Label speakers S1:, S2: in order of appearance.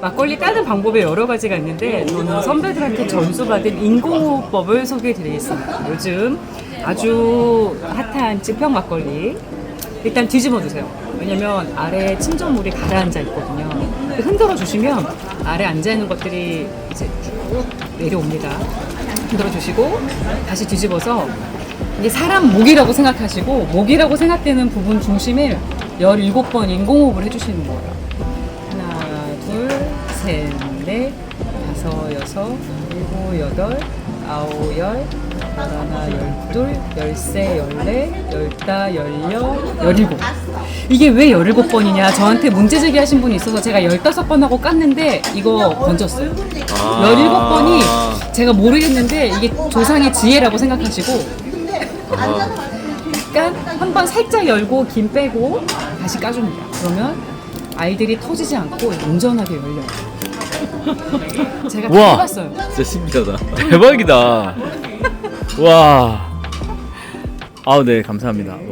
S1: 막걸리 까는 방법이 여러 가지가 있는데 저는 선배들한테 전수받은 인공호흡법을 소개해드리겠습니다. 요즘 아주 핫한 찌평 막걸리 일단 뒤집어 주세요. 왜냐면 아래 침전물이 가라앉아 있거든요. 흔들어 주시면 아래 앉아 있는 것들이 이제 쭉 내려옵니다. 흔들어 주시고 다시 뒤집어서 이게 사람 목이라고 생각하시고 목이라고 생각되는 부분 중심을 17번 인공호흡을 해주시는 거예요. 하나, 둘, 셋, 넷, 다섯, 여섯, 일곱, 여덟, 아홉, 열, 열하나, 열둘, 열세, 열네, 열다, 열여, 열일곱. 이게 왜 열일곱 번이냐? 저한테 문제 제기하신 분이 있어서 제가 열다섯 번 하고 깠는데 이거 건졌어요.
S2: 아.
S1: 열일곱 번이 제가 모르겠는데 이게 조상의 지혜라고 생각하시고 약간 한번 살짝 열고 김 빼고 다시 까줍니다. 그러면 아이들이 터지지 않고 온전하게 열려요. 제가 다
S2: 우와.
S1: 해봤어요.
S2: 진짜 신기하다. 대박이다. 와. 아우 네 감사합니다.